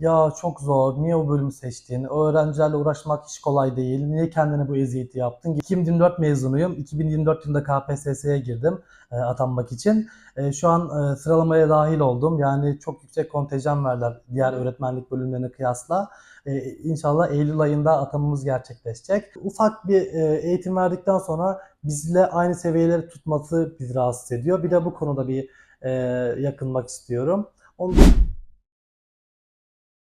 ya çok zor, niye o bölümü seçtin, öğrencilerle uğraşmak hiç kolay değil, niye kendine bu eziyeti yaptın? 2024 mezunuyum, 2024 yılında KPSS'ye girdim e, atanmak için. E, şu an e, sıralamaya dahil oldum, yani çok yüksek kontenjan verdiler diğer öğretmenlik bölümlerine kıyasla. İnşallah Eylül ayında atamamız gerçekleşecek. Ufak bir eğitim verdikten sonra bizle aynı seviyeleri tutması bizi rahatsız ediyor. Bir de bu konuda bir yakınmak istiyorum. Onu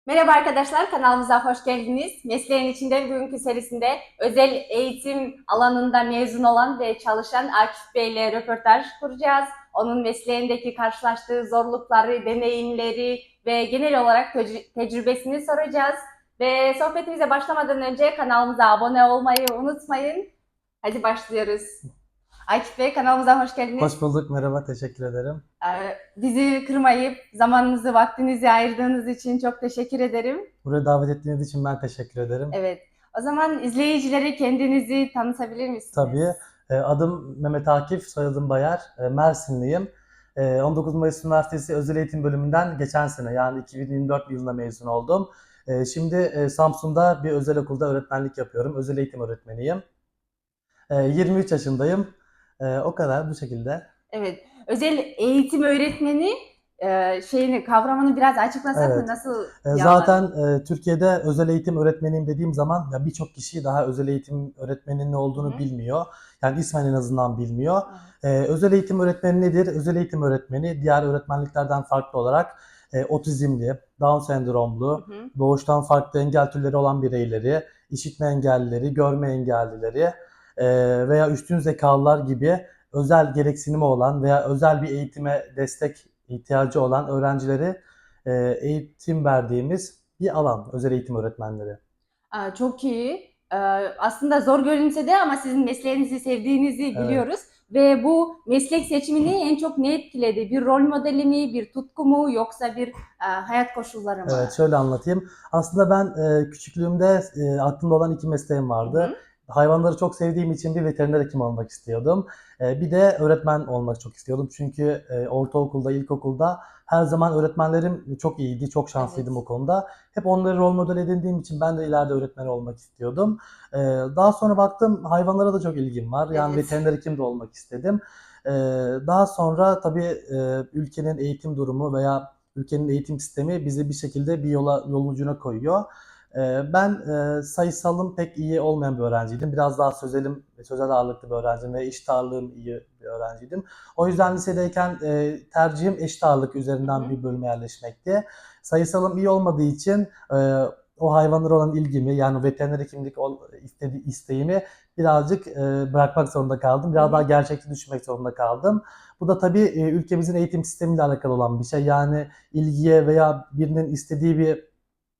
Merhaba arkadaşlar, kanalımıza hoş geldiniz. Mesleğin içinde bugünkü serisinde özel eğitim alanında mezun olan ve çalışan Akif Bey ile röportaj kuracağız. Onun mesleğindeki karşılaştığı zorlukları, deneyimleri ve genel olarak tec- tecrübesini soracağız. Ve sohbetimize başlamadan önce kanalımıza abone olmayı unutmayın. Hadi başlıyoruz. Akif Bey kanalımıza hoş geldiniz. Hoş bulduk, merhaba, teşekkür ederim. Ee, Bizi kırmayıp zamanınızı, vaktinizi ayırdığınız için çok teşekkür ederim. Buraya davet ettiğiniz için ben teşekkür ederim. Evet. O zaman izleyicilere kendinizi tanıtabilir misiniz? Tabii. E, Adım Mehmet Akif, soyadım Bayar. E, Mersinliyim. E, 19 Mayıs Üniversitesi Özel Eğitim Bölümünden geçen sene yani 2024 yılında mezun oldum. Şimdi e, Samsun'da bir özel okulda öğretmenlik yapıyorum. Özel eğitim öğretmeniyim. E, 23 yaşındayım. E, O kadar bu şekilde. Evet. Özel eğitim öğretmeni e, şeyini kavramını biraz açıklasak mı? Evet. Nasıl? E? Zaten e, Türkiye'de özel eğitim öğretmeniyim dediğim zaman ya birçok kişi daha özel eğitim öğretmeninin ne olduğunu Hı. bilmiyor. Yani ismen en azından bilmiyor. Ee, özel eğitim öğretmeni nedir? Özel eğitim öğretmeni diğer öğretmenliklerden farklı olarak e, otizmli, Down sendromlu, Hı hı. doğuştan farklı engel türleri olan bireyleri, işitme engellileri, görme engellileri e, veya üstün zekalılar gibi özel gereksinimi olan veya özel bir eğitime destek ihtiyacı olan öğrencileri e, eğitim verdiğimiz bir alan, özel eğitim öğretmenleri. Aa, çok iyi. Ee, aslında zor görünse de ama sizin mesleğinizi sevdiğinizi Evet. biliyoruz. Ve bu meslek seçimini en çok ne etkiledi? Bir rol modeli mi, bir tutku mu yoksa bir e, hayat koşulları mı? Evet, şöyle anlatayım. Aslında ben e, küçüklüğümde e, aklımda olan iki mesleğim vardı. Hı hı. Hayvanları çok sevdiğim için bir veteriner hekim olmak istiyordum. E, bir de öğretmen olmak çok istiyordum. Çünkü e, ortaokulda, ilkokulda her zaman öğretmenlerim çok iyiydi, çok şanslıydım Evet. o konuda. Hep onları rol model edindiğim için ben de ileride öğretmen olmak istiyordum. E, daha sonra baktım hayvanlara da çok ilgim var. Yani Evet. veteriner hekim de olmak istedim. E, daha sonra tabii e, ülkenin eğitim durumu veya ülkenin eğitim sistemi bizi bir şekilde bir yola yolun ucuna koyuyor. Ee, Ben e, sayısalım pek iyi olmayan bir öğrenciydim. Biraz daha sözelim, sözel ağırlıklı bir öğrenciydim ve eşit ağırlığım iyi bir öğrenciydim. O yüzden lisedeyken e, tercihim eşit ağırlık üzerinden bir bölüme yerleşmekti. Sayısalım iyi olmadığı için e, o hayvanlara olan ilgimi yani veteriner hekimlik istedi, isteğimi birazcık e, bırakmak zorunda kaldım. Biraz daha gerçekçi düşünmek zorunda kaldım. Bu da tabii e, ülkemizin eğitim sistemiyle alakalı olan bir şey. Yani ilgiye veya birinin istediği bir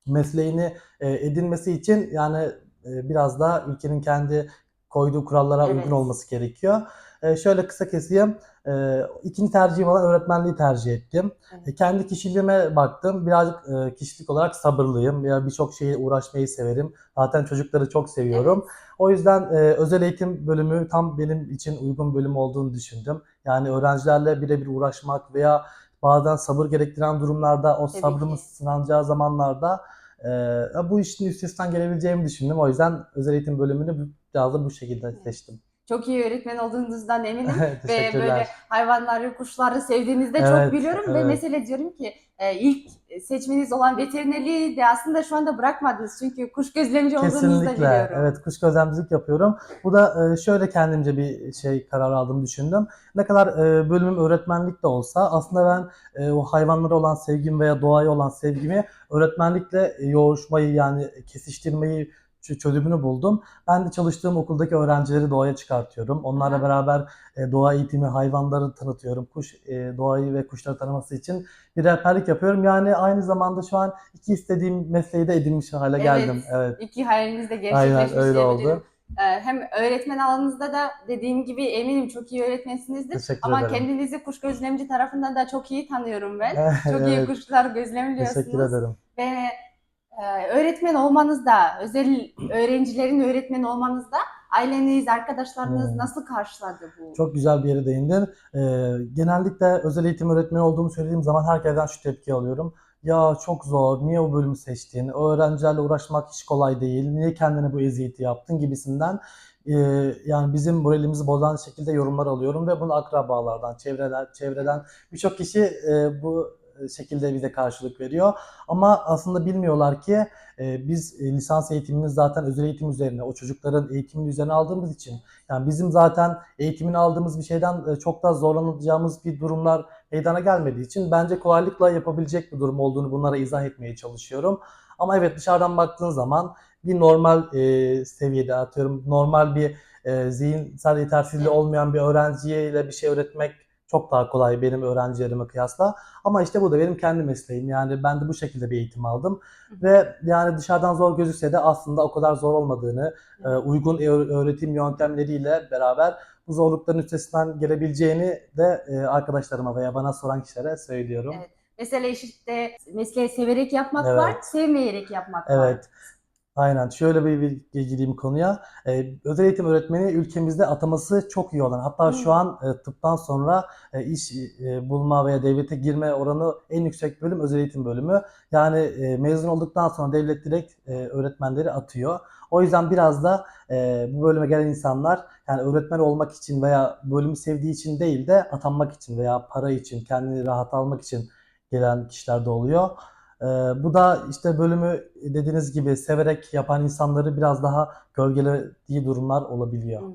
mesleğini e, edinmesi için yani e, biraz da ülkenin kendi koyduğu kurallara Evet. uygun olması gerekiyor. E, şöyle kısa keseyim. E, ikinci tercihim olan öğretmenliği tercih ettim. Evet. E, kendi kişiliğime baktım. Birazcık e, kişilik olarak sabırlıyım. Ya birçok şeye uğraşmayı severim. Zaten çocukları çok seviyorum. O yüzden e, özel eğitim bölümü tam benim için uygun bölüm olduğunu düşündüm. Yani öğrencilerle birebir uğraşmak veya bazen sabır gerektiren durumlarda o Tabii sabrımız ki. sınanacağı zamanlarda e, bu işin üstesinden gelebileceğimi düşündüm. O yüzden özel eğitim bölümünü biraz da bu şekilde seçtim. Çok iyi öğretmen olduğunuzdan eminim. Ve böyle hayvanları, kuşları sevdiğinizde Evet, çok biliyorum ve evet. mesela diyorum ki e, ilk seçmeniz olan veterinerliği de aslında şu anda bırakmadınız. Çünkü kuş gözlemci olduğunuzu da Kesinlikle. biliyorum. Evet, kuş gözlemcilik yapıyorum. Bu da e, şöyle kendimce bir şey karar aldım düşündüm. Ne kadar e, bölümüm öğretmenlik de olsa aslında ben o hayvanlara olan sevgim veya doğaya olan sevgimi öğretmenlikle yoğuşmayı yani kesiştirmeyi çözümünü buldum. Ben de çalıştığım okuldaki öğrencileri doğaya çıkartıyorum. Onlarla beraber e, doğa eğitimi, hayvanları tanıtıyorum. Kuş e, doğayı ve kuşları tanıması için bir rehberlik yapıyorum. Yani aynı zamanda şu an iki istediğim mesleği de edinmiş hale Evet. geldim. Evet. İki hayaliniz de Aynen gerçekleşmiş öyle diyebilirim. oldu. E, Hem öğretmen alanınızda da dediğim gibi eminim çok iyi öğretmensinizdir. Teşekkür Ama ederim. kendinizi kuş gözlemci tarafından da çok iyi tanıyorum ben. Çok iyi Evet, kuşlar gözlemliyorsunuz. teşekkür ederim. Ve e, öğretmen olmanızda, özel öğrencilerin öğretmeni olmanızda aileniz, arkadaşlarınız Hmm. nasıl karşıladı bu? Çok güzel bir yere değindin. Ee, genellikle özel eğitim öğretmeni olduğumu söylediğim zaman herkesten şu tepki alıyorum. ya çok zor, niye o bölümü seçtin, öğrencilerle uğraşmak hiç kolay değil, niye kendine bu eziyeti yaptın gibisinden e, yani bizim moralimizi bozan şekilde yorumlar alıyorum ve bunu akrabalardan, çevreler, çevreden birçok kişi e, bu şekilde bize karşılık veriyor. Ama aslında bilmiyorlar ki e, biz e, lisans eğitimimiz zaten özel eğitim üzerine, o çocukların eğitimini üzerine aldığımız için yani bizim zaten eğitimini aldığımız bir şeyden e, çok daha zorlanacağımız bir durumlar meydana gelmediği için bence kolaylıkla yapabilecek bir durum olduğunu bunlara izah etmeye çalışıyorum. Ama evet dışarıdan baktığın zaman bir normal e, seviyede atıyorum normal bir e, zihinsel yetersizliği olmayan bir öğrenciyle bir şey öğretmek çok daha kolay benim öğrencilerime kıyasla. Ama işte bu da benim kendi mesleğim. Yani ben de bu şekilde bir eğitim aldım. Hı hı. Ve yani dışarıdan zor gözükse de aslında o kadar zor olmadığını, e, uygun öğ- öğretim yöntemleriyle beraber bu zorlukların üstesinden gelebileceğini de e, arkadaşlarıma veya bana soran kişilere söylüyorum. Evet. Mesela işte mesleği severek yapmak Evet. var, sevmeyerek yapmak var. Aynen. Şöyle bir bilgi gireyim konuya. Ee, özel eğitim öğretmeni ülkemizde ataması çok iyi olan. Hatta Hmm. şu an e, tıptan sonra e, iş e, bulma veya devlete girme oranı en yüksek bölüm özel eğitim bölümü. Yani e, mezun olduktan sonra devlet direkt e, öğretmenleri atıyor. O yüzden biraz da e, bu bölüme gelen insanlar yani öğretmen olmak için veya bölümü sevdiği için değil de atanmak için veya para için, kendini rahat almak için gelen kişiler de oluyor. Ee, bu da işte bölümü dediğiniz gibi severek yapan insanları biraz daha gölgelediği durumlar olabiliyor. Hmm.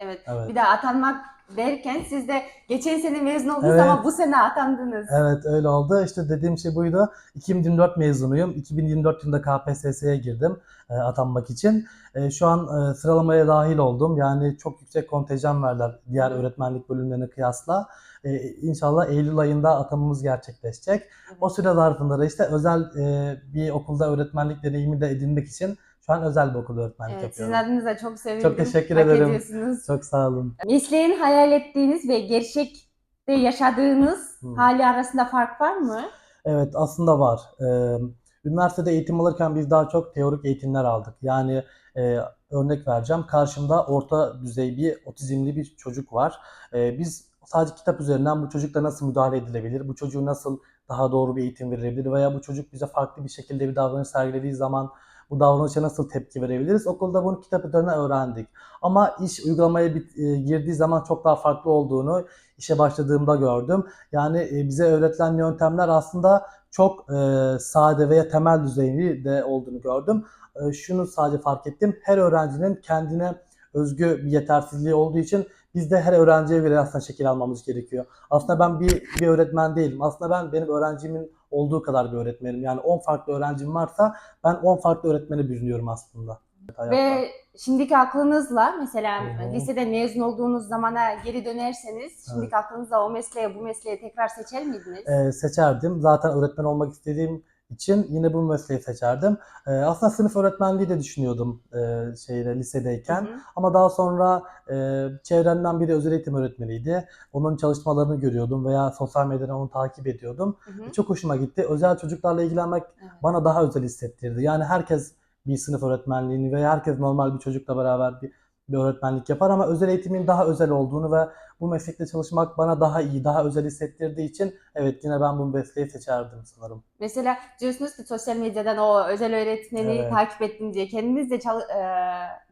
Evet. Evet. Bir de atanmak derken siz de geçen sene mezun oldunuz Evet. ama bu sene atandınız. Evet öyle oldu. İşte dediğim şey buydu. 2024 mezunuyum. 2024 yılında KPSS'ye girdim e, atanmak için. E, şu an e, sıralamaya dahil oldum. Yani çok yüksek kontenjan verdiler diğer öğretmenlik bölümlerine kıyasla. E, inşallah Eylül ayında atamamız gerçekleşecek. O süre zarfında da işte özel e, bir okulda öğretmenlik deneyimi de edinmek için şu an özel bir okulda öğretmenlik Evet, sizin yapıyorum. adınıza çok sevindim. Çok teşekkür Hak ederim. ediyorsunuz. Çok sağ olun. Mesleğin hayal ettiğiniz ve gerçekte yaşadığınız Hmm. hali arasında fark var mı? Evet aslında var. Ee, üniversitede eğitim alırken biz daha çok teorik eğitimler aldık. Yani e, örnek vereceğim. Karşımda orta düzey bir otizmli bir çocuk var. Ee, biz sadece kitap üzerinden bu çocukla nasıl müdahale edilebilir, bu çocuğu nasıl daha doğru bir eğitim verilebilir veya bu çocuk bize farklı bir şekilde bir davranış sergilediği zaman bu davranışa nasıl tepki verebiliriz? Okulda bunu kitap üzerinden öğrendik. Ama iş uygulamaya e, girdiği zaman çok daha farklı olduğunu işe başladığımda gördüm. Yani e, bize öğretilen yöntemler aslında çok e, sade veya temel düzeyli de olduğunu gördüm. E, şunu sadece fark ettim. Her öğrencinin kendine özgü bir yetersizliği olduğu için biz de her öğrenciye göre aslında şekil almamız gerekiyor. Aslında ben bir, bir öğretmen değilim. Aslında ben benim öğrencimin olduğu kadar bir öğretmenim. Yani 10 farklı öğrencim varsa ben 10 farklı öğretmeni bürünüyorum aslında. hayatta. Ve şimdiki aklınızla mesela Hı hı. liseden mezun olduğunuz zamana geri dönerseniz şimdiki aklınızla o mesleği bu mesleği tekrar seçer miydiniz? e, seçerdim. Zaten öğretmen olmak istediğim için yine bu mesleği seçerdim. E, aslında sınıf öğretmenliği de düşünüyordum e, şeyde lisedeyken. Hı hı. Ama daha sonra e, çevremden biri özel eğitim öğretmeniydi. Onun çalışmalarını görüyordum veya sosyal medyadan onu takip ediyordum. Hı hı. Çok hoşuma gitti. Özel çocuklarla ilgilenmek Evet. bana daha özel hissettirdi. Yani herkes bir sınıf öğretmenliğini veya herkes normal bir çocukla beraber bir, bir öğretmenlik yapar ama özel eğitimin daha özel olduğunu ve bu meslekte çalışmak bana daha iyi, daha özel hissettirdiği için evet yine ben bu mesleği seçerdim sanırım. Mesela diyorsunuz ki sosyal medyadan o özel öğretmeni Evet. takip ettim diye kendiniz de çal- e,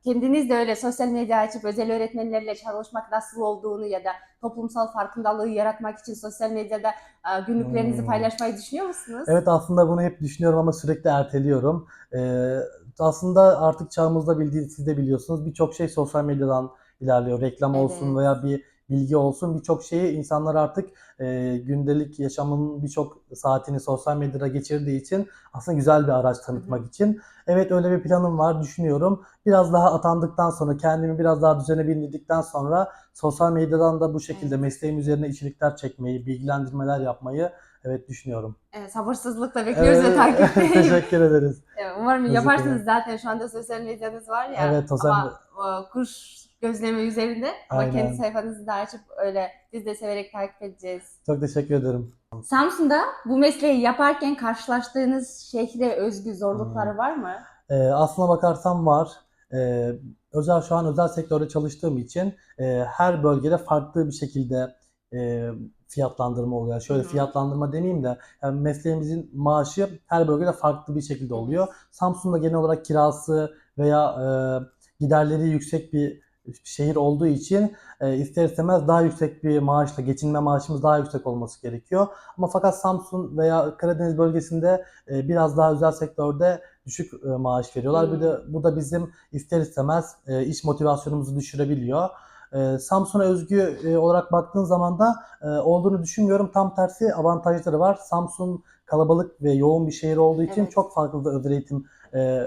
kendiniz de öyle sosyal medya açıp özel öğretmenlerle çalışmak nasıl olduğunu ya da toplumsal farkındalığı yaratmak için sosyal medyada e, günlüklerinizi Hmm. paylaşmayı düşünüyor musunuz? Evet aslında bunu hep düşünüyorum ama sürekli erteliyorum. Ee, aslında artık çağımızda bildiğiniz siz de biliyorsunuz birçok şey sosyal medyadan ilerliyor. Reklam olsun Evet. veya bir bilgi olsun birçok şeyi insanlar artık e, gündelik yaşamın birçok saatini sosyal medyada geçirdiği için aslında güzel bir araç tanıtmak için. Evet öyle bir planım var düşünüyorum. Biraz daha atandıktan sonra kendimi biraz daha düzene bindirdikten sonra sosyal medyadan da bu şekilde mesleğim üzerine içerikler çekmeyi, bilgilendirmeler yapmayı evet düşünüyorum. Evet, sabırsızlıkla bekliyoruz ve Evet, takipteyiz. Teşekkür ederiz. Umarım Teşekkür yaparsınız ederim. zaten şu anda sosyal medyanız var ya. Evet, sosyal ama kuş gözleme üzerinde ama Aynen. kendi sayfanızı da açıp öyle biz de severek takip edeceğiz. Çok teşekkür ederim. Samsun'da bu mesleği yaparken karşılaştığınız şehre özgü zorlukları Hmm. var mı? Ee, aslına bakarsam var. Ee, özel şu an özel sektörde çalıştığım için e, her bölgede farklı bir şekilde e, fiyatlandırma oluyor. Şöyle Hı hı. fiyatlandırma demeyeyim de yani mesleğimizin maaşı her bölgede farklı bir şekilde oluyor. Samsun'da genel olarak kirası veya e, giderleri yüksek bir şehir olduğu için e, ister istemez daha yüksek bir maaşla geçinme maaşımız daha yüksek olması gerekiyor. Ama fakat Samsun veya Karadeniz bölgesinde e, biraz daha özel sektörde düşük e, maaş veriyorlar. Bir de bu da bizim ister istemez e, iş motivasyonumuzu düşürebiliyor. E, Samsun'a özgü e, olarak baktığın zaman da e, olduğunu düşünmüyorum. Tam tersi avantajları var. Samsun kalabalık ve yoğun bir şehir olduğu için Evet. çok farklı da özel eğitim e,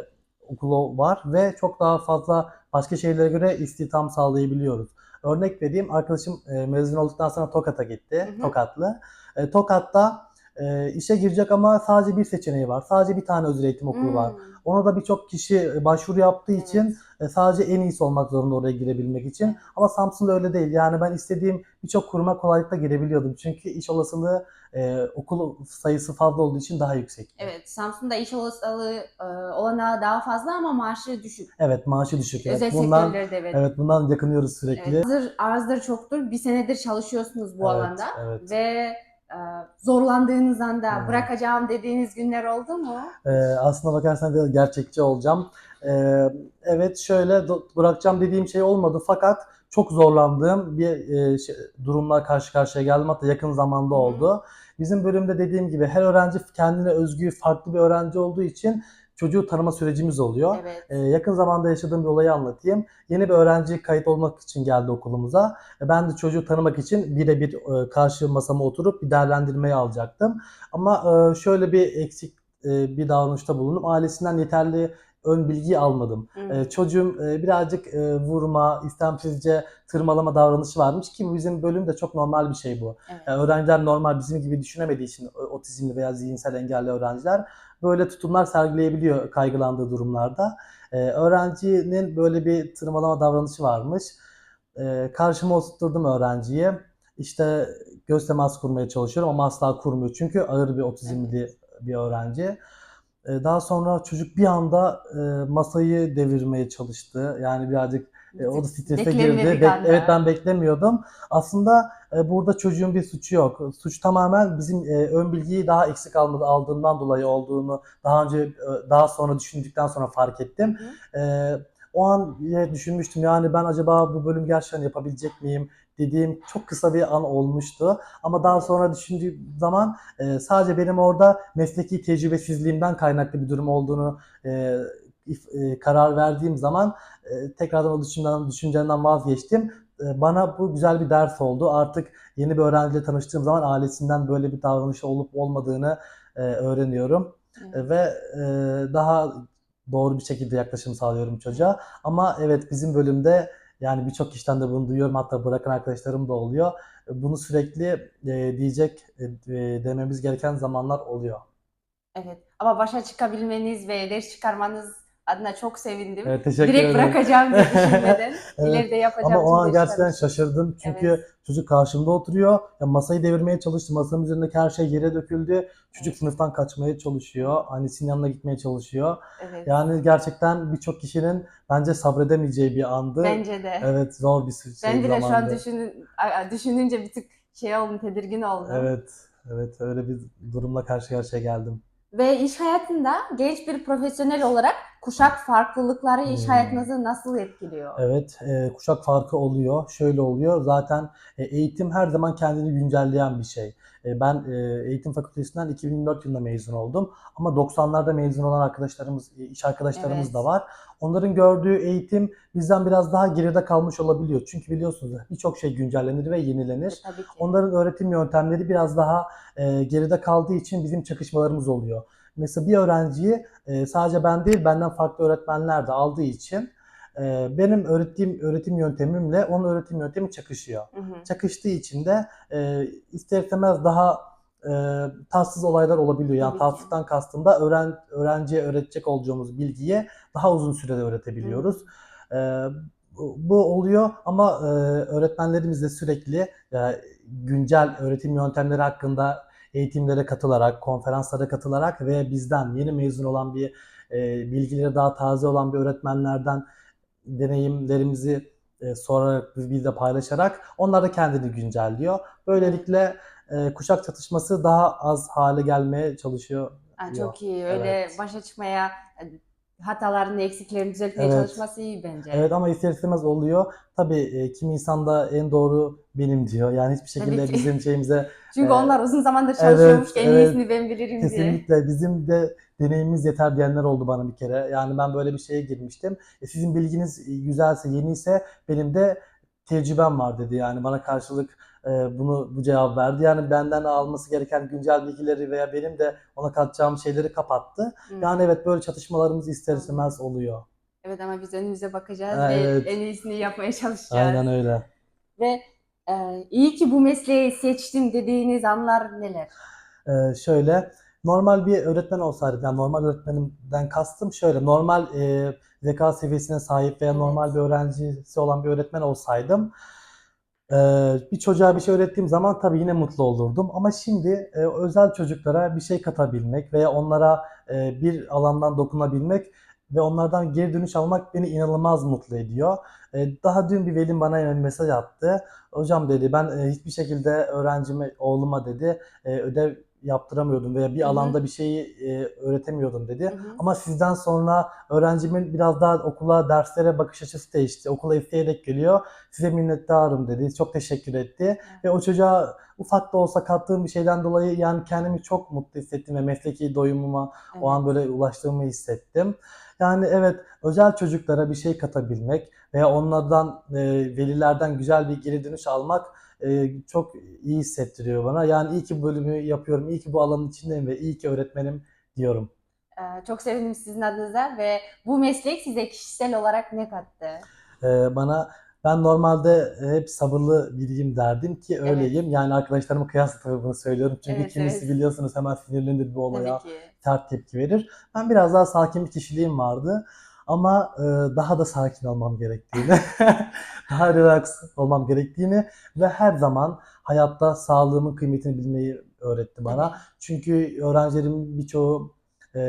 okulu var ve çok daha fazla başka şehirlere göre istihdam sağlayabiliyoruz. Örnek vereyim, arkadaşım e, mezun olduktan sonra Tokat'a gitti, Hı hı. Tokatlı. E, Tokat'ta e, işe girecek ama sadece bir seçeneği var. Sadece bir tane özel eğitim okulu var. Hmm, Ona da birçok kişi e, başvuru yaptığı Evet. için e, sadece en iyisi olmak zorunda oraya girebilmek için. Ama Samsun'da öyle değil. Yani ben istediğim birçok kuruma kolaylıkla girebiliyordum. Çünkü iş olasılığı e, okul sayısı fazla olduğu için daha yüksek. Evet, Samsun'da iş olasılığı e, olanağı daha fazla ama maaşı düşük. Evet, maaşı düşük. Evet. Özel bundan sektörlerde evet. evet bundan yakınıyoruz sürekli. Evet. Azdır, azdır çoktur. Bir senedir çalışıyorsunuz bu Evet, alanda evet. ve e, zorlandığınız anda Hmm. bırakacağım dediğiniz günler oldu mu? Ee, aslına bakarsan biraz gerçekçi olacağım. Ee, evet şöyle bırakacağım dediğim şey olmadı fakat çok zorlandığım bir e, şey- durumla karşı karşıya geldim. Hatta yakın zamanda Hı hı. oldu. Bizim bölümde dediğim gibi her öğrenci kendine özgü farklı bir öğrenci olduğu için çocuğu tanıma sürecimiz oluyor. Evet. Ee, yakın zamanda yaşadığım bir olayı anlatayım. Yeni bir öğrenci kayıt olmak için geldi okulumuza. E, Ben de çocuğu tanımak için birebir e, karşı masama oturup bir değerlendirmeyi alacaktım. Ama e, şöyle bir eksik e, bir davranışta bulundum. Ailesinden yeterli ön bilgiyi almadım. Hmm. E, Çocuğum e, birazcık e, vurma, istemsizce tırmalama davranışı varmış ki bizim bölümde çok normal bir şey bu. Evet. Öğrenciler normal bizim gibi düşünemediği için otizmli veya zihinsel engelli öğrenciler böyle tutumlar sergileyebiliyor kaygılandığı durumlarda. Ee, öğrencinin böyle bir tırmalama davranışı varmış. Ee, karşıma oturtturdum öğrenciyi. İşte göz teması kurmaya çalışıyorum ama asla kurmuyor. Çünkü ağır bir otizmli bir öğrenci. Ee, daha sonra çocuk bir anda e, masayı devirmeye çalıştı. Yani birazcık e, o da strese girdi. Anda. evet ben beklemiyordum. Aslında e, burada çocuğun bir suçu yok. Suç tamamen bizim e, ön bilgiyi daha eksik almadı, aldığından dolayı olduğunu daha önce e, daha sonra düşündükten sonra fark ettim. Hı. E, o an düşünmüştüm yani ben acaba bu bölüm gerçekten yapabilecek miyim dediğim çok kısa bir an olmuştu. Ama daha sonra düşündüğüm zaman e, sadece benim orada mesleki tecrübesizliğimden kaynaklı bir durum olduğunu e, e, karar verdiğim zaman e, tekrardan o düşünceden, düşüncemden vazgeçtim. E, bana bu güzel bir ders oldu. Artık yeni bir öğrenciyle tanıştığım zaman ailesinden böyle bir davranış olup olmadığını e, öğreniyorum. Evet. E, ve e, daha doğru bir şekilde yaklaşım sağlıyorum çocuğa. Ama evet bizim bölümde yani birçok kişiden de bunu duyuyorum. Hatta bırakan arkadaşlarım da oluyor. E, Bunu sürekli e, diyecek, e, e, dememiz gereken zamanlar oluyor. Evet. Ama başa çıkabilmeniz ve ders çıkarmanız adına çok sevindim. Evet, teşekkür Direkt ederim. bırakacağım diye düşünmeden Evet. ileride yapacağım. Ama o an gerçekten şaşırdım. Çünkü Evet. çocuk karşımda oturuyor. Ya masayı devirmeye çalıştı. Masanın üzerindeki her şey yere döküldü. Çocuk Evet. sınıftan kaçmaya çalışıyor. Annesinin yanına gitmeye çalışıyor. Evet. Yani gerçekten birçok kişinin bence sabredemeyeceği bir andı. Bence de. Evet zor bir şey ben bile şu an zamandı. düşünün, düşününce bir tık şey oldum, tedirgin oldum. Evet, evet öyle bir durumla karşı karşıya geldim. Ve iş hayatında genç bir profesyonel olarak kuşak farklılıkları iş Hmm. hayatınızı nasıl etkiliyor? Evet, e, kuşak farkı oluyor. Şöyle oluyor. Zaten e, eğitim her zaman kendini güncelleyen bir şey. E, ben e, eğitim fakültesinden 2004 yılında mezun oldum. Ama 90'larda mezun olan arkadaşlarımız, e, iş arkadaşlarımız Evet. da var. Onların gördüğü eğitim bizden biraz daha geride kalmış olabiliyor. Çünkü biliyorsunuz birçok şey güncellenir ve yenilenir. Tabii ki. Onların öğretim yöntemleri biraz daha e, geride kaldığı için bizim çakışmalarımız oluyor. Mesela bir öğrenciyi e, sadece ben değil benden farklı öğretmenler de aldığı için e, benim öğrettiğim öğretim yöntemimle onun öğretim yöntemi çakışıyor. Hı hı. Çakıştığı için de e, ister istemez daha e, tatsız olaylar olabiliyor. Yani Tabii ki. tatsızlıktan kastım da öğren, öğrenciye öğretecek olduğumuz bilgiyi daha uzun sürede öğretebiliyoruz. E, bu bu oluyor ama e, öğretmenlerimiz de sürekli e, güncel öğretim yöntemleri hakkında eğitimlere katılarak, konferanslara katılarak ve bizden yeni mezun olan bir e, bilgileri daha taze olan bir öğretmenlerden deneyimlerimizi e, sorarak, bir de paylaşarak onlar da kendini güncelliyor. Böylelikle e, kuşak çatışması daha az hale gelmeye çalışıyor. Yok, çok iyi. Öyle evet. başa çıkmaya, hatalarını, eksiklerini düzeltmeye Evet. çalışması iyi bence. Evet ama ister istemez oluyor. Tabii e, kimi insan da en doğru benim diyor. Yani hiçbir şekilde bizim şeyimize Çünkü Ee, onlar uzun zamandır evet, çalışıyormuş, en evet. iyisini ben bilirim diye. Kesinlikle bizim de deneyimimiz yeter diyenler oldu bana bir kere. Yani ben böyle bir şeye girmiştim. E, sizin bilginiz güzelse, yeniyse benim de tecrübem var dedi. Yani bana karşılık e, bunu bu cevap verdi. Yani benden alması gereken güncel bilgileri veya benim de ona katacağım şeyleri kapattı. Hı. Yani evet böyle çatışmalarımız ister istemez oluyor. Evet ama biz önümüze bakacağız Ha, ve evet. en iyisini yapmaya çalışacağız. Aynen öyle. Ve e, iyi ki bu mesleği seçtim dediğiniz anlar neler? Ee, şöyle normal bir öğretmen olsaydım yani normal öğretmenimden kastım şöyle normal e, zeka seviyesine sahip veya Evet. normal bir öğrencisi olan bir öğretmen olsaydım e, bir çocuğa bir şey öğrettiğim zaman tabii yine mutlu olurdum ama şimdi e, özel çocuklara bir şey katabilmek veya onlara e, bir alandan dokunabilmek ve onlardan geri dönüş almak beni inanılmaz mutlu ediyor. E, daha dün bir velim bana mesaj attı. Hocam dedi ben e, hiçbir şekilde öğrencime, oğluma dedi e, ödev yaptıramıyordum veya bir Hı hı. alanda bir şeyi e, öğretemiyordum dedi. Hı hı. Ama sizden sonra öğrencimin biraz daha okula, derslere bakış açısı değişti. Okula isteyerek geliyor. Size minnettarım dedi. Çok teşekkür etti. Ve o çocuğa ufak da olsa kattığım bir şeyden dolayı yani kendimi çok mutlu hissettim ve mesleki doyumuma Evet. o an böyle ulaştığımı hissettim. Yani evet özel çocuklara bir şey katabilmek veya onlardan e, velilerden güzel bir geri dönüş almak e, çok iyi hissettiriyor bana. Yani iyi ki bu bölümü yapıyorum, iyi ki bu alanın içindeyim ve iyi ki öğretmenim diyorum. Ee, Çok sevindim sizin adınıza ve bu meslek size kişisel olarak ne kattı? E, bana ben normalde hep sabırlı biriyim derdim ki öyleyim. Yani arkadaşlarıma kıyasla tabii bunu söylüyorum. Çünkü Evet, kimisi evet. biliyorsunuz hemen sinirlenir bir olaya. Sert tepki verir. Ben biraz daha sakin bir kişiliğim vardı. Ama e, daha da sakin olmam gerektiğini, daha relax olmam gerektiğini ve her zaman hayatta sağlığımın kıymetini bilmeyi öğretti bana. Çünkü öğrencilerimin birçoğu e,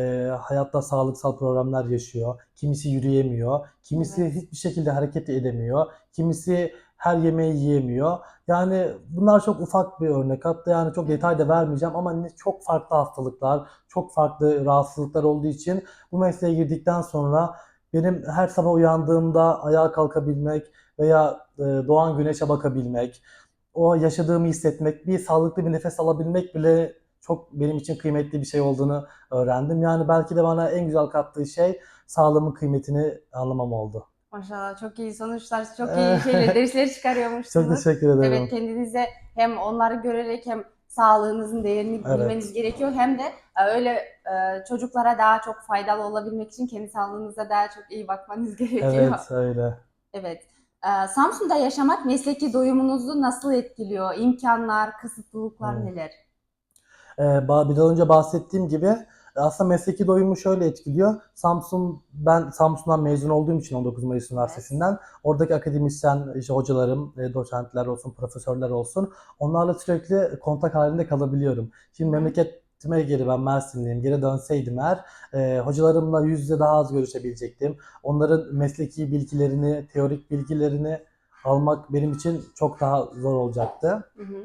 hayatta sağlıksal problemler yaşıyor. Kimisi yürüyemiyor, kimisi Evet. hiçbir şekilde hareket edemiyor, kimisi her yemeği yiyemiyor. Yani bunlar çok ufak bir örnek. Hatta yani çok detay da vermeyeceğim ama çok farklı hastalıklar, çok farklı rahatsızlıklar olduğu için bu mesleğe girdikten sonra benim her sabah uyandığımda ayağa kalkabilmek veya e, doğan güneşe bakabilmek, o yaşadığımı hissetmek, bir sağlıklı bir nefes alabilmek bile çok benim için kıymetli bir şey olduğunu öğrendim. Yani belki de bana en güzel kattığı şey sağlığımın kıymetini anlamam oldu. Maşallah çok iyi sonuçlar, çok iyi şeyler, dersler Çok çıkarıyormuşsunuz. teşekkür ederim. Evet kendinize hem onları görerek hem sağlığınızın değerini Evet. bilmeniz gerekiyor hem de e, öyle e, çocuklara daha çok faydalı olabilmek için kendi sağlığınıza daha çok iyi bakmanız gerekiyor. Evet öyle. Evet. Ee, Samsun'da yaşamak mesleki doyumunuzu nasıl etkiliyor? İmkanlar, kısıtlılıklar Hmm. neler? Ee, biraz önce bahsettiğim gibi e, aslında mesleki doyumu şöyle etkiliyor. Samsun ben Samsun'dan mezun olduğum için 19 Mayıs Üniversitesi'nden oradaki akademisyen işte hocalarım, e, doçentler olsun, profesörler olsun onlarla sürekli kontak halinde kalabiliyorum. Şimdi hı. memleketime geri ben Mersinliyim. Geri dönseydim eğer e, hocalarımla yüz yüze daha az görüşebilecektim. Onların mesleki bilgilerini, teorik bilgilerini almak benim için çok daha zor olacaktı. Hı hı.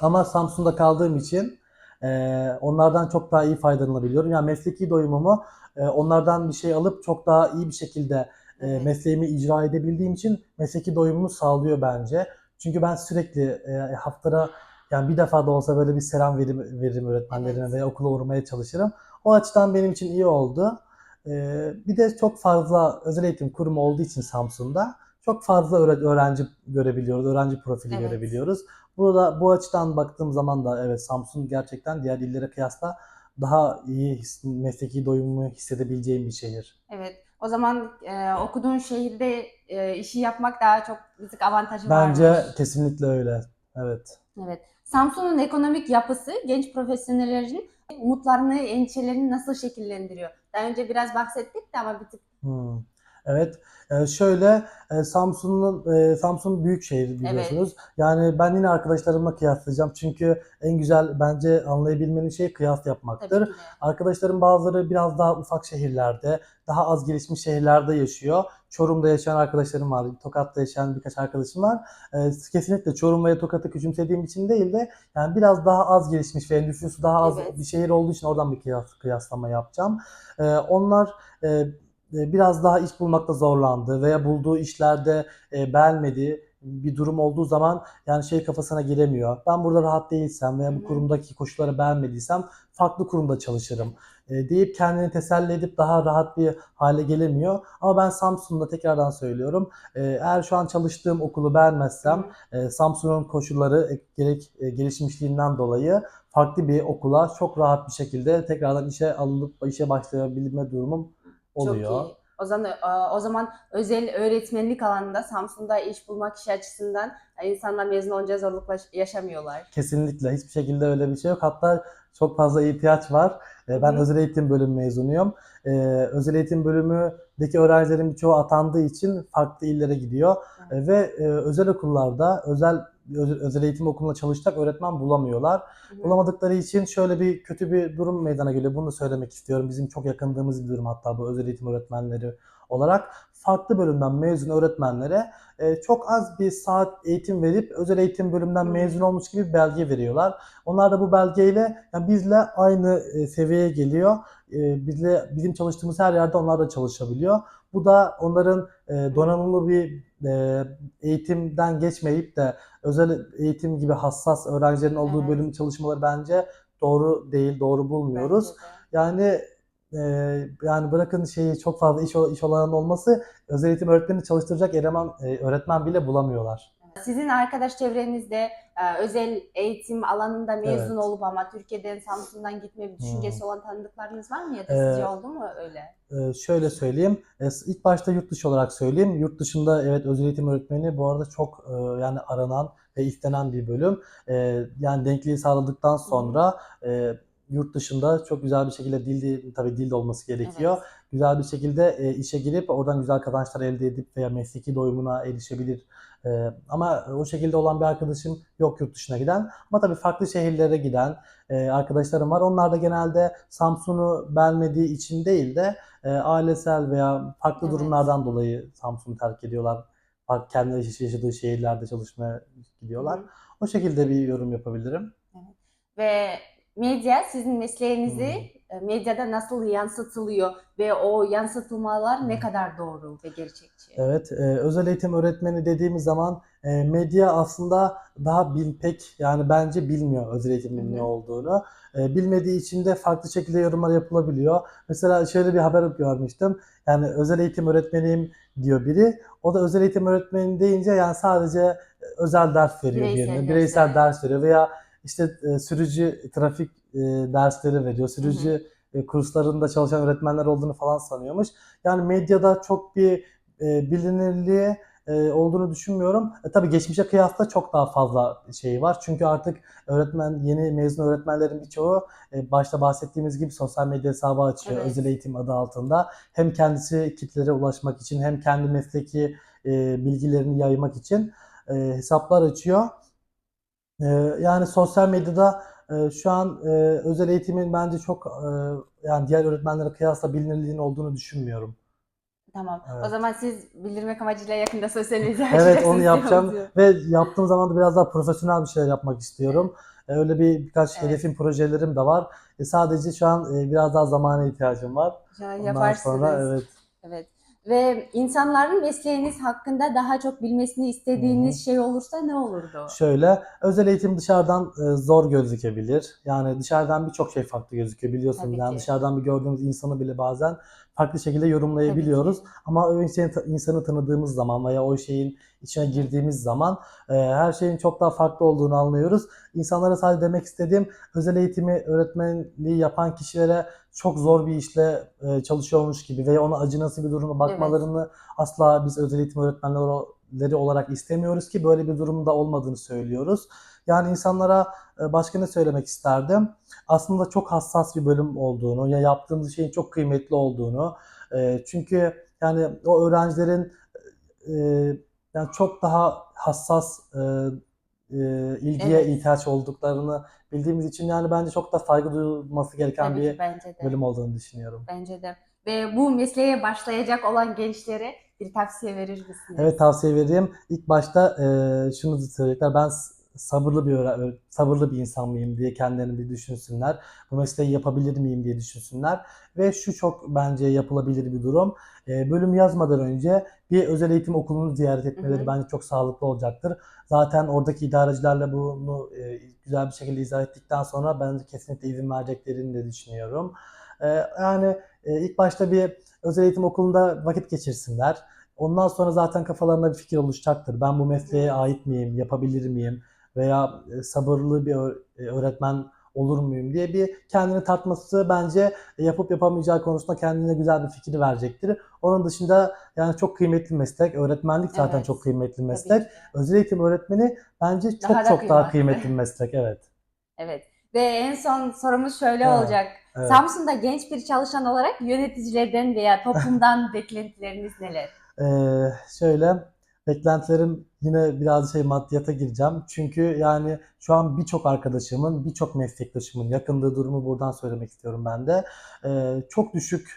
Ama Samsun'da kaldığım için e, onlardan çok daha iyi faydalanabiliyorum. Yani mesleki doyumumu e, onlardan bir şey alıp çok daha iyi bir şekilde e, mesleğimi icra edebildiğim için mesleki doyumumu sağlıyor bence. Çünkü ben sürekli e, haftada yani bir defa da olsa böyle bir selam veririm, veririm öğretmenlerime Evet. veya okula uğramaya çalışırım. O açıdan benim için iyi oldu. E, bir de çok fazla özel eğitim kurumu olduğu için Samsun'da çok fazla öğre- öğrenci görebiliyoruz, öğrenci profili Evet. görebiliyoruz. Bu da bu açıdan baktığım zaman da evet Samsun gerçekten diğer illere kıyasla daha iyi mesleki doyumu hissedebileceğim bir şehir. Evet. O zaman e, okuduğun şehirde e, işi yapmak daha çok tık avantajı varmış. Bence kesinlikle öyle. Evet. Evet. Samsun'un ekonomik yapısı genç profesyonellerin umutlarını, endişelerini nasıl şekillendiriyor? Daha önce biraz bahsettik de ama bir tık Hmm. Evet. Ee, şöyle e, Samsun'un e, Samsun büyük şehir biliyorsunuz. Yani ben yine arkadaşlarımla kıyaslayacağım. Çünkü en güzel bence anlayabilmenin şey kıyas yapmaktır. Arkadaşlarım bazıları biraz daha ufak şehirlerde, daha az gelişmiş şehirlerde yaşıyor. Çorum'da yaşayan arkadaşlarım var, Tokat'ta yaşayan birkaç arkadaşım var. Ee, kesinlikle Çorum ve Tokat'ı küçümsediğim için değil de yani biraz daha az gelişmiş ve nüfusu daha az Evet. bir şehir olduğu için oradan bir kıyas, kıyaslama yapacağım. Ee, onlar e, biraz daha iş bulmakta zorlandı veya bulduğu işlerde e, beğenmediği bir durum olduğu zaman yani şey kafasına giremiyor. Ben burada rahat değilsem veya bu kurumdaki koşulları beğenmediysem farklı kurumda çalışırım e, deyip kendini teselli edip daha rahat bir hale gelemiyor. Ama ben Samsun'da tekrardan söylüyorum. e, eğer şu an çalıştığım okulu beğenmezsem Samsun'un koşulları gerek gelişmişliğinden dolayı farklı bir okula çok rahat bir şekilde tekrardan işe alınıp işe başlayabilme durumum oluyor. Çok iyi. O zaman e, o zaman özel öğretmenlik alanında Samsun'da iş bulmak iş açısından e, insanlar mezun olunca zorlukla yaşamıyorlar. Kesinlikle hiçbir şekilde öyle bir şey yok. Hatta çok fazla ihtiyaç var. Ee, Ben Hı özel eğitim bölümü mezunuyum. Özel eğitim bölümündeki öğrencilerin birçoğu atandığı için farklı illere gidiyor. Evet. Ee, Ve e, özel okullarda, özel özel eğitim okulunda çalışacak öğretmen bulamıyorlar. Hı. Bulamadıkları için şöyle bir kötü bir durum meydana geliyor. Bunu da söylemek istiyorum. Bizim çok yakındığımız bir durum hatta bu özel eğitim öğretmenleri olarak. Farklı bölümden mezun öğretmenlere e, çok az bir saat eğitim verip özel eğitim bölümünden Hı. mezun olmuş gibi bir belge veriyorlar. Onlar da bu belgeyle yani bizle aynı e, seviyeye geliyor. E, bizle bizim çalıştığımız her yerde onlar da çalışabiliyor. Bu da onların e, donanımlı bir e, eğitimden geçmeyip de özel eğitim gibi hassas öğrencilerin olduğu Evet. bölüm çalışmaları bence doğru değil, doğru bulmuyoruz. Yani e, yani bırakın şeyi çok fazla iş iş olanın olması özel eğitim öğretmeni çalıştıracak eleman e, öğretmen bile bulamıyorlar. Sizin arkadaş çevrenizde e, özel eğitim alanında mezun Evet. olup ama Türkiye'den Samsun'dan gitme bir düşüncesi olan tanıdıklarınız var mı ya da Ee, sizce oldu mu öyle? Ee, şöyle söyleyeyim. Ee, ilk başta yurt dışı olarak söyleyeyim. Yurt dışında evet özel eğitim öğretmeni bu arada çok e, yani aranan ve istenen bir bölüm. Ee, yani denkliği sağladıktan sonra e, yurt dışında çok güzel bir şekilde dil tabii dil de olması gerekiyor. Evet. Güzel bir şekilde e, işe girip oradan güzel kazançlar elde edip veya mesleki doyumuna erişebilir. Ee, ama o şekilde olan bir arkadaşım yok yurt dışına giden. Ama tabii farklı şehirlere giden e, arkadaşlarım var. Onlar da genelde Samsun'u beğenmediği için değil de e, ailesel veya farklı Evet. durumlardan dolayı Samsun'u terk ediyorlar. Kendi yaş- yaşadığı şehirlerde çalışmaya gidiyorlar. Hı. O şekilde bir yorum yapabilirim. Ve medya sizin mesleğinizi Hı. e, medyada nasıl yansıtılıyor ve o yansıtılmalar ne Hı. kadar doğru ve gerçekçi? Evet, e, özel eğitim öğretmeni dediğimiz zaman e, medya aslında daha bil pek yani bence bilmiyor özel eğitimin Hı ne olduğunu. E, bilmediği için de farklı şekilde yorumlar yapılabiliyor. Mesela şöyle bir haber görmüştüm. Yani özel eğitim öğretmeniyim diyor biri. O da özel eğitim öğretmeni deyince yani sadece özel ders veriyor Bireysel birine, bireysel ders veriyor veya işte e, sürücü trafik e, dersleri veriyor. Sürücü e, kurslarında çalışan öğretmenler olduğunu falan sanıyormuş. Yani medyada çok bir e, bilinirliği e, olduğunu düşünmüyorum. E, tabii geçmişe kıyasla çok daha fazla şey var. Çünkü artık öğretmen yeni mezun öğretmenlerin birçoğu e, başta bahsettiğimiz gibi sosyal medya hesabı açıyor Evet. özel eğitim adı altında. Hem kendisi kitlere ulaşmak için hem kendi mesleki e, bilgilerini yaymak için e, hesaplar açıyor. E, yani sosyal medyada e, şu an e, özel eğitimin bence çok e, yani diğer öğretmenlere kıyasla bilinirliğinin olduğunu düşünmüyorum. Tamam. O Evet. zaman siz bildirmek amacıyla yakında sosyal medya Evet onu yapacağım diyor. ve yaptığım zaman da biraz daha profesyonel bir şeyler yapmak istiyorum. E, Öyle bir birkaç Evet. hedefim, projelerim de var. E, sadece şu an biraz daha zamana ihtiyacım var. Ya, Ondan yaparsınız. sonra evet. Evet. Ve insanların mesleğiniz hakkında daha çok bilmesini istediğiniz şey olursa ne olurdu? Şöyle, özel eğitim dışarıdan e, zor gözükebilir. Yani dışarıdan birçok şey farklı gözüküyor biliyorsunuz. Yani dışarıdan bir gördüğümüz insanı bile bazen farklı şekilde yorumlayabiliyoruz. Ama o insanı, insanı tanıdığımız zaman veya o şeyin içine girdiğimiz zaman e, her şeyin çok daha farklı olduğunu anlıyoruz. İnsanlara sadece demek istediğim özel eğitimi öğretmenliği yapan kişilere çok zor bir işle e, çalışıyormuş gibi veya ona acınası bir duruma bakmalarını asla biz özel eğitim öğretmenleri olarak istemiyoruz ki böyle bir durumda olmadığını söylüyoruz. Yani insanlara e, başka ne söylemek isterdim? Aslında çok hassas bir bölüm olduğunu, ya yaptığımız şeyin çok kıymetli olduğunu. e, Çünkü yani o öğrencilerin e, yani çok daha hassas e, e, ilgiye Evet. ihtiyaç olduklarını bildiğimiz için yani bence çok da saygı duyulması gereken Tabii bir bölüm olduğunu düşünüyorum. Bence de. Ve bu mesleğe başlayacak olan gençlere bir tavsiye verir misiniz? Evet tavsiye vereyim. İlk başta e, şunu söyleyecekler. Ben sabırlı bir sabırlı bir insan mıyım diye kendilerini bir düşünsünler. Bu mesleği yapabilir miyim diye düşünsünler. Ve şu çok bence yapılabilir bir durum. E, bölüm yazmadan önce bir özel eğitim okulunu ziyaret etmeleri Hı hı. bence çok sağlıklı olacaktır. Zaten oradaki idarecilerle bunu e, güzel bir şekilde izah ettikten sonra ben kesinlikle izin vereceklerini de düşünüyorum. E, yani e, ilk başta bir özel eğitim okulunda vakit geçirsinler. Ondan sonra zaten kafalarında bir fikir oluşacaktır. Ben bu mesleğe ait miyim, yapabilir miyim veya e, sabırlı bir e, öğretmen olur muyum diye bir kendini tartması bence e, yapıp yapamayacağı konusunda kendine güzel bir fikir verecektir. Onun dışında yani çok kıymetli meslek. Öğretmenlik zaten Evet. çok kıymetli meslek. Özel eğitim öğretmeni bence çok Daha da çok daha kıymetli. kıymetli bir meslek. Evet. Evet. Ve en son sorumuz şöyle Evet, olacak. evet. Samsun'da genç bir çalışan olarak yöneticilerden veya toplumdan beklentileriniz neler? Ee, şöyle beklentilerim yine biraz şey maddiyata gireceğim. Çünkü yani şu an birçok arkadaşımın, birçok meslektaşımın yakındığı durumu buradan söylemek istiyorum ben de. Ee, çok düşük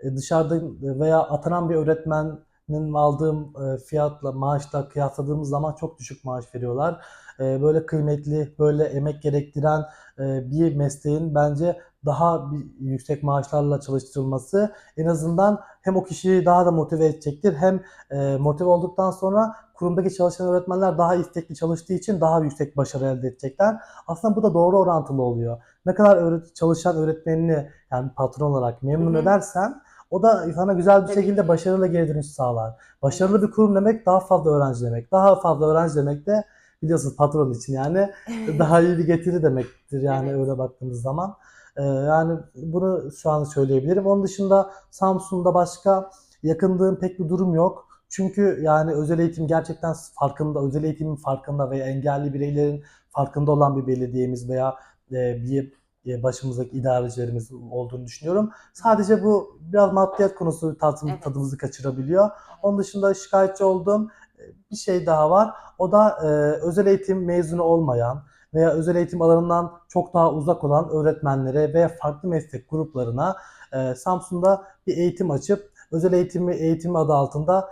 e, dışarıda veya atanan bir öğretmenin aldığım e, fiyatla, maaşla kıyasladığımız zaman çok düşük maaş veriyorlar. Ee, böyle kıymetli, böyle emek gerektiren e, bir mesleğin bence daha bir yüksek maaşlarla çalıştırılması en azından hem o kişiyi daha da motive edecektir hem e, motive olduktan sonra kurumdaki çalışan öğretmenler daha istekli çalıştığı için daha yüksek başarı elde edecekler. Aslında bu da doğru orantılı oluyor. Ne kadar öğret- çalışan öğretmenini yani patron olarak memnun Hı hı. edersen o da sana güzel bir Tabii şekilde ki. başarılı geri dönüş sağlar. Başarılı bir kurum demek daha fazla öğrenci demek. Daha fazla öğrenci demek de biliyorsunuz patron için yani daha iyi bir getiri demektir yani Evet. öyle baktığımız zaman. Ee, yani bunu şu an söyleyebilirim. Onun dışında Samsun'da başka yakındığım pek bir durum yok. Çünkü yani özel eğitim gerçekten farkında, özel eğitimin farkında veya engelli bireylerin farkında olan bir belediyemiz veya e, bir e, başımızdaki idarecilerimiz olduğunu düşünüyorum. Sadece bu biraz maddiyat konusu tadım, Evet. tadımızı kaçırabiliyor. Onun dışında şikayetçi olduğum e, bir şey daha var. O da e, özel eğitim mezunu olmayan veya özel eğitim alanından çok daha uzak olan öğretmenlere veya farklı meslek gruplarına e, Samsun'da bir eğitim açıp özel eğitimi eğitimi adı altında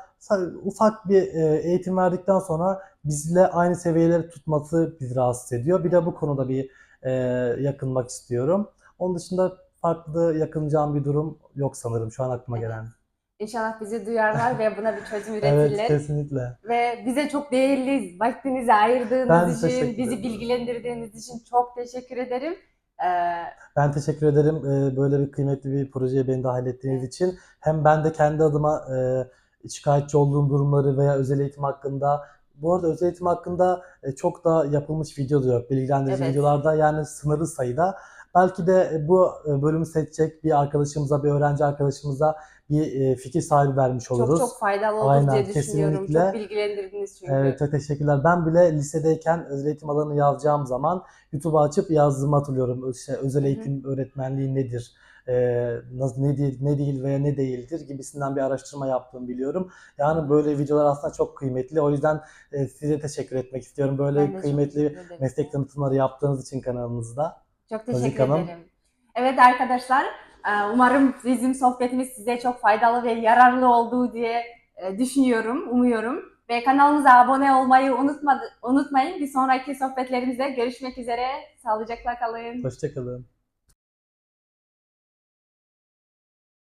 ufak bir e, eğitim verdikten sonra bizle aynı seviyeleri tutması bizi rahatsız ediyor. Bir de bu konuda bir e, yakınmak istiyorum. Onun dışında farklı yakınacağım bir durum yok sanırım şu an aklıma gelen. İnşallah bizi duyarlar ve buna bir çözüm Evet üretirler. kesinlikle. Ve bize çok değerli vaktinizi ayırdığınız Ben için, bizi bilgilendirdiğiniz için çok teşekkür ederim. Ee, Ben teşekkür ederim e, böyle bir kıymetli bir projeye beni dahil ettiğiniz için. Hem ben de kendi adıma e, şikayetçi olduğum durumları veya özel eğitim hakkında bu arada özel eğitim hakkında e, çok da yapılmış video da yok. Bilgilendirici Evet. videolarda yani sınırlı sayıda. Belki de e, bu e, bölümü seçecek bir arkadaşımıza, bir öğrenci arkadaşımıza bir e, fikir sahibi vermiş çok oluruz. çok faydalı olur Aynen, diye düşünüyorum. kesinlikle. Çok bilgilendirdiniz çünkü. Evet, çok teşekkürler. Ben bile lisedeyken özel eğitim alanını yazacağım zaman YouTube'u açıp yazdığımı hatırlıyorum. İşte özel Hı hı. eğitim öğretmenliği nedir? Nasıl ne değil, ne değil veya ne değildir gibisinden bir araştırma yaptığımı biliyorum. Yani böyle videolar aslında çok kıymetli. O yüzden size teşekkür etmek istiyorum. Böyle çok kıymetli meslek tanıtımları yaptığınız için kanalınızda. Çok teşekkür Hanım. ederim. Evet arkadaşlar, e, umarım bizim sohbetimiz size çok faydalı ve yararlı olduğu diye e, düşünüyorum, umuyorum. Ve kanalımıza abone olmayı unutmadı, unutmayın. Bir sonraki sohbetlerimizde görüşmek üzere. Sağlıcakla kalın. Hoşçakalın.